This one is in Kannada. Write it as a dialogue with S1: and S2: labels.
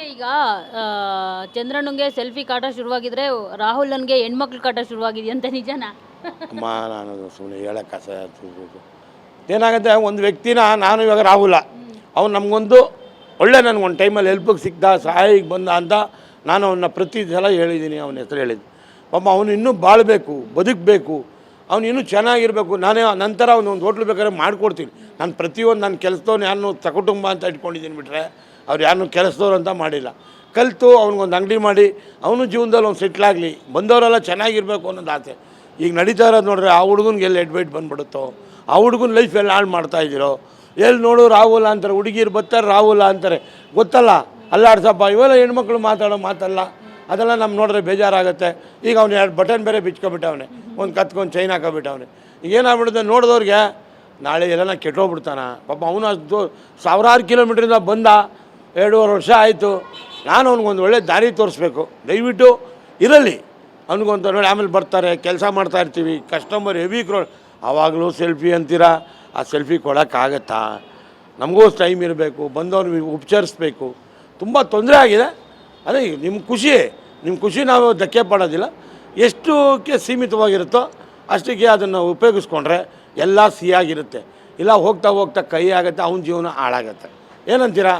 S1: ಹಂಗೆ ಈಗ ಚಂದ್ರನಿಗೆ ಸೆಲ್ಫಿ ಕಾಟ ಶುರುವಾಗಿದ್ರೆ ರಾಹುಲ್ ನನಗೆ ಹೆಣ್ಮಕ್ಳು ಕಾಟ ಶುರುವಾಗಿದೆಯಂತ ನಿಜನಾ?
S2: ಅಮ್ಮ, ನಾನು ಸುಮ್ಮನೆ ಹೇಳಕ್ಕೆ ಏನಾಗುತ್ತೆ, ಒಂದು ವ್ಯಕ್ತಿನ ನಾನು ಇವಾಗ ರಾಹುಲ. ಅವ್ನು ನಮಗೊಂದು ಒಳ್ಳೆ ನನಗೆ ಒಂದು ಟೈಮಲ್ಲಿ ಹೆಲ್ಪಿಗೆ ಸಿಕ್ಕ ಸಹಾಯಕ್ಕೆ ಬಂದ ಅಂತ ನಾನು ಅವನ್ನ ಪ್ರತಿ ಸಲ ಹೇಳಿದ್ದೀನಿ, ಅವನ ಹೆಸರು ಹೇಳಿದ್ದು ಪಾಪ ಅವನು ಇನ್ನೂ ಬಾಳಬೇಕು, ಬದುಕಬೇಕು. ಅವ್ನು ಇನ್ನೂ ಚೆನ್ನಾಗಿರಬೇಕು. ನಾನೇ ನಂತರ ಅವನು ಒಂದು ಹೋಟ್ಲು ಬೇಕಾದ್ರೆ ಮಾಡಿಕೊಡ್ತೀನಿ. ನಾನು ಪ್ರತಿಯೊಂದು ನನ್ನ ಕೆಲಸದವ್ನು ಯಾರನ್ನೂ ಸಕುಟುಂಬ ಅಂತ ಇಟ್ಕೊಂಡಿದ್ದೀನಿ ಬಿಟ್ರೆ ಅವ್ರು ಯಾರನ್ನೂ ಕೆಲಸದವ್ರು ಅಂತ ಮಾಡಿಲ್ಲ. ಕಲಿತು ಅವ್ನಿಗೊಂದು ಅಂಗಡಿ ಮಾಡಿ, ಅವನು ಜೀವನದಲ್ಲಿ ಒಂದು ಸೆಟ್ಲಾಗಲಿ ಬಂದವರೆಲ್ಲ ಚೆನ್ನಾಗಿರಬೇಕು ಅನ್ನೋದು ಆಸೆ. ಈಗ ನಡೀತಾ ಇರೋದು ನೋಡ್ರೆ ಆ ಹುಡುಗನಿಗೆ ಎಲ್ಲಿ ಎಡ್ವೈಟ್ ಬಂದ್ಬಿಡುತ್ತೋ, ಆ ಹುಡುಗನ ಲೈಫ್ ಎಲ್ಲ ಹಾಳು ಮಾಡ್ತಾ ಇದ್ದೀರೋ, ಎಲ್ಲಿ ನೋಡು ರಾಹುಲ್ ಅಂತಾರೆ, ಹುಡುಗಿರು ಬರ್ತಾರೆ ರಾಹುಲ್ ಅಂತಾರೆ. ಗೊತ್ತಲ್ಲ? ಅಲ್ಲಾಡ್ಸಪ್ಪ, ಇವೆಲ್ಲ ಹೆಣ್ಮಕ್ಳು ಮಾತಾಡೋ ಮಾತಲ್ಲ. ಅದೆಲ್ಲ ನಮ್ಮ ನೋಡಿದ್ರೆ ಬೇಜಾರಾಗುತ್ತೆ. ಈಗ ಅವ್ನು ಎರಡು ಬಟನ್ ಬೇರೆ ಬಿಚ್ಕೊಬಿಟ್ಟವನೆ ಒಂದು ಕತ್ಕೊಂಡು ಚೈನ್ ಹಾಕೋಬಿಟ್ಟವನೆ ಈಗ ಏನಾಗ್ಬಿಡುತ್ತೆ ನೋಡಿದವ್ರಿಗೆ, ನಾಳೆ ಎಲ್ಲ ಕೆಟ್ಟೋಗ್ಬಿಡ್ತಾನ. ಪಾಪ ಅವನು ಅಷ್ಟು ಸಾವಿರಾರು ಕಿಲೋಮೀಟ್ರಿಂದ ಬಂದ, ಎರಡೂವರೆ ವರ್ಷ ಆಯಿತು. ನಾನು ಅವ್ನಿಗೊಂದು ಒಳ್ಳೆ ದಾರಿ ತೋರಿಸ್ಬೇಕು. ದಯವಿಟ್ಟು ಇರಲಿ. ಅವ್ನಿಗೊಂದು ನೋಡಿ ಆಮೇಲೆ ಬರ್ತಾರೆ, ಕೆಲಸ ಮಾಡ್ತಾ ಇರ್ತೀವಿ. ಕಸ್ಟಮರ್ ಹೆವಿ ಕ್ರೋ ಆವಾಗಲೂ ಸೆಲ್ಫಿ ಅಂತೀರಾ? ಆ ಸೆಲ್ಫಿ ಕೊಡೋಕ್ಕಾಗತ್ತಾ? ನಮಗೂ ಟೈಮ್ ಇರಬೇಕು. ಬಂದವ್ರಿಗೆ ಉಪಚರಿಸ್ಬೇಕು. ತುಂಬ ತೊಂದರೆ ಆಗಿದೆ. ಅದೇ ನಿಮ್ಮ ಖುಷಿ. ನಿಮ್ಮ ಖುಷಿ ನಾವು ಧಕ್ಕೆ ಪಡೋದಿಲ್ಲ. ಎಷ್ಟಕ್ಕೆ ಸೀಮಿತವಾಗಿರುತ್ತೋ ಅಷ್ಟಕ್ಕೆ ಅದನ್ನು ಉಪಯೋಗಿಸ್ಕೊಂಡ್ರೆ ಎಲ್ಲ ಸಿಹಿಯಾಗಿರುತ್ತೆ. ಇಲ್ಲ ಹೋಗ್ತಾ ಹೋಗ್ತಾ ಕೈ ಆಗುತ್ತೆ, ಅವನ ಜೀವನ ಹಾಳಾಗತ್ತೆ. ಏನಂತೀರಾ?